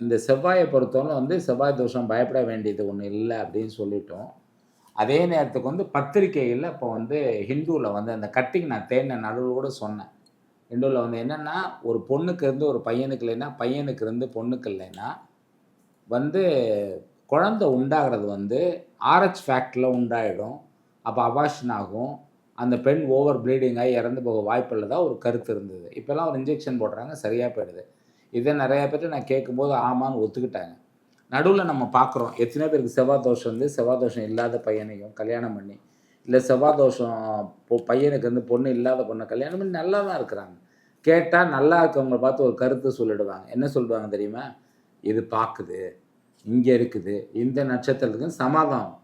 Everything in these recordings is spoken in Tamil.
இந்த செவ்வாயை பொறுத்தவரை வந்து செவ்வாய் தோஷம் பயப்பட வேண்டியது ஒன்றும் இல்லை அப்படின்னு சொல்லிட்டோம். அதே நேரத்துக்கு வந்து பத்திரிக்கையில் இப்போ வந்து ஹிந்துவில் வந்து அந்த கட்டிங் நான் தேடின நடுவில் கூட சொன்னேன். ஹிந்துவில் வந்து என்னென்னா ஒரு பொண்ணுக்கு இருந்து ஒரு பையனுக்கு இல்லைன்னா பையனுக்கு இருந்து பொண்ணுக்கு இல்லைன்னா வந்து குழந்தை உண்டாகிறது வந்து ஆர்ஹெச் ஃபேக்டில் உண்டாயிடும். அப்போ அபாஷன் ஆகும். அந்த பெண் ஓவர் ப்ளீடிங் ஆகி இறந்து போக வாய்ப்பில்லை தான் ஒரு கருத்து இருந்தது. இப்போல்லாம் ஒரு இன்ஜெக்ஷன் போடுறாங்க சரியாக போயிடுது. இதை நிறையா பேர்ட்டு நான் கேட்கும்போது ஆமான்னு ஒத்துக்கிட்டாங்க. நடுவில் நம்ம பார்க்குறோம் எத்தனை பேருக்கு செவ்வாய் தோஷம் வந்து செவ்வாய் தோஷம் இல்லாத பையனையும் கல்யாணம் பண்ணி இல்லை செவ்வாய் தோஷம் பொ பையனுக்கு வந்து பொண்ணு இல்லாத பொண்ணை கல்யாணம் பண்ணி நல்லா தான் இருக்கிறாங்க. கேட்டால் நல்லா இருக்கவங்களை பார்த்து ஒரு கருத்து சொல்லிடுவாங்க. என்ன சொல்லுவாங்க தெரியுமா? இது பார்க்குது இங்கே இருக்குது இந்த நட்சத்திரத்துக்கு சமாதானம்.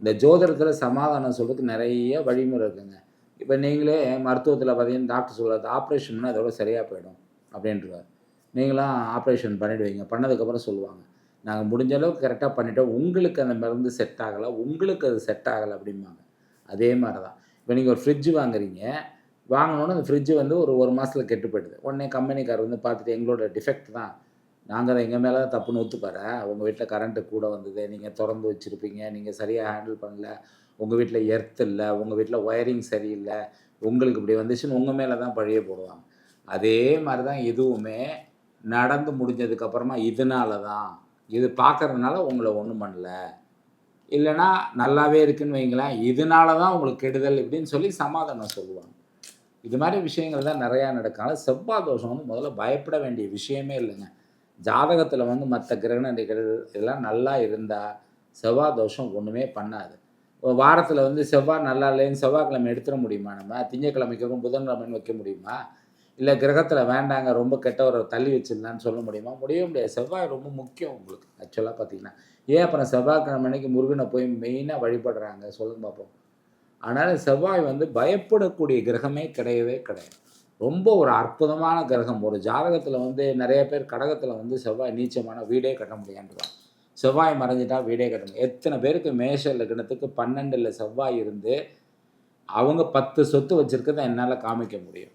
இந்த ஜோதிடத்தில் சமாதானம் சொல்கிறதுக்கு நிறைய வழிமுறை இருக்குங்க. இப்போ நீங்களே மருத்துவத்தில் பார்த்தீங்கன்னா டாக்டர் சொல்கிறது ஆப்ரேஷன் பண்ணால் அதோட சரியாக போயிடும் அப்படின்றார் நீங்களாம் ஆப்ரேஷன் பண்ணிவிடுவீங்க பண்ணதுக்கப்புறம் சொல்லுவாங்க. நாங்கள் முடிஞ்ச அளவுக்கு கரெக்டாக பண்ணிட்டோம். உங்களுக்கு அந்த மருந்து செட் ஆகலை. உங்களுக்கு அது செட் ஆகலை அப்படிம்பாங்க. அதே மாதிரி தான் இப்போ நீங்கள் ஒரு ஃப்ரிட்ஜ் வாங்குறீங்க. வாங்கினோன்னே அந்த ஃப்ரிட்ஜ் வந்து ஒரு ஒரு மாதத்தில் கெட்டு போயிடுது. உடனே கம்பெனிக்கார் வந்து பார்த்துட்டு எங்களோட டிஃபெக்ட் தான். நாங்கள் தான் எங்கள் மேலே தான் தப்புன்னு ஒத்துப்பார? உங்கள் வீட்டில் கரண்ட்டு கூட வந்தது. நீங்கள் திறந்து வச்சுருப்பீங்க. நீங்கள் சரியாக ஹேண்டில் பண்ணல. உங்கள் வீட்டில் எர்த் இல்லை. உங்கள் வீட்டில் ஒயரிங் சரியில்லை. உங்களுக்கு இப்படி வந்துச்சுன்னு உங்கள் மேலே தான் பழிய போடுவாங்க. அதே மாதிரி தான் எதுவுமே நடந்து முடிஞ்சதுக்கப்புறமா இதனால தான் இது பார்க்கறதுனால உங்களை ஒன்றும் பண்ணல. இல்லைன்னா நல்லாவே இருக்குன்னு வைங்களேன் இதனால தான் உங்களுக்கு கெடுதல் இப்படின்னு சொல்லி சமாதானம் சொல்லுவாங்க. இது மாதிரி விஷயங்கள் தான் நிறையா நடக்கும். ஆனால் செவ்வாய் தோஷம் வந்து முதல்ல பயப்பட வேண்டிய விஷயமே இல்லைங்க. ஜாதகத்தில் வந்து மற்ற கிரகணங்கள் இதெல்லாம் நல்லா இருந்தால் செவ்வாய் தோஷம் ஒன்றுமே பண்ணாது. வாரத்தில் வந்து செவ்வாய் நல்லா இல்லைன்னு செவ்வாய்க்கிழமை எடுத்துட முடியுமா நம்ம? திங்கக்கிழமைக்கும் புதன்கிழமைன்னு வைக்க முடியுமா? இல்லை கிரகத்தில் வேண்டாங்க ரொம்ப கெட்டவரை தள்ளி வச்சிடலான்னு சொல்ல முடியுமா? முடியவே முடியாது. செவ்வாய் ரொம்ப முக்கியம் உங்களுக்கு ஆக்சுவலாக பார்த்தீங்கன்னா ஏன் அப்புறம் செவ்வாய்க்கிழமை அன்னைக்கு முருகனை போய் மெயினாக வழிபடுறாங்க? சொல்லுங்க பார்ப்போம் அதனால் செவ்வாய் வந்து பயப்படக்கூடிய கிரகமே கிடையவே கிடையாது. ரொம்ப ஒரு அற்புதமான கிரகம். ஒரு ஜாதகத்தில் வந்து நிறைய பேர் கடகத்தில் வந்து செவ்வாய் நீச்சமான வீடே கட்ட முடியான்றாங்க செவ்வாய் மறைஞ்சிட்டா வீடே கட்ட முடியும் எத்தனை பேருக்கு மேஷ லக்னத்துக்கு பன்னெண்டில் செவ்வாய் இருந்து அவங்க பத்து சொத்து வச்சுருக்கதை என்னால் காமிக்க முடியும்.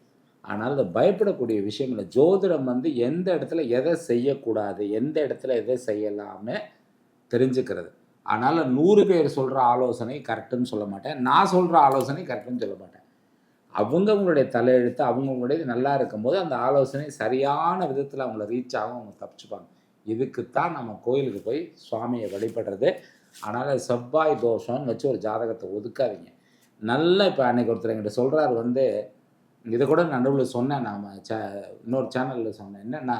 ஆனால் அது பயப்படக்கூடிய விஷயம் இல்லை ஜோதிடம் வந்து எந்த இடத்துல எதை செய்யக்கூடாது எந்த இடத்துல எதை செய்யலாம்னு தெரிஞ்சுக்கிறது. அதனால் நூறு பேர் சொல்கிற ஆலோசனை கரெக்டுன்னு சொல்ல மாட்டேன். நான் சொல்கிற ஆலோசனை கரெக்டுன்னு சொல்ல மாட்டேன். அவங்கவுங்களுடைய தலையெழுத்து அவங்கவுங்களுடைய நல்லா இருக்கும்போது அந்த ஆலோசனை சரியான விதத்தில் அவங்கள ரீச் ஆகும் அவங்க தப்பிச்சுப்பாங்க. இதுக்குத்தான் நம்ம கோயிலுக்கு போய் சுவாமியை வழிபடுறது. அதனால் செவ்வாய் தோஷம்னு வச்சு ஒரு ஜாதகத்தை ஒதுக்காதீங்க. நல்ல இப்போ அன்னைக்கு ஒருத்தர் என்கிட்ட சொல்கிறாரு வந்து இதை கூட நடுவில் சொன்னேன் நாம் சே இன்னொரு சேனலில் சொன்னேன். என்னென்னா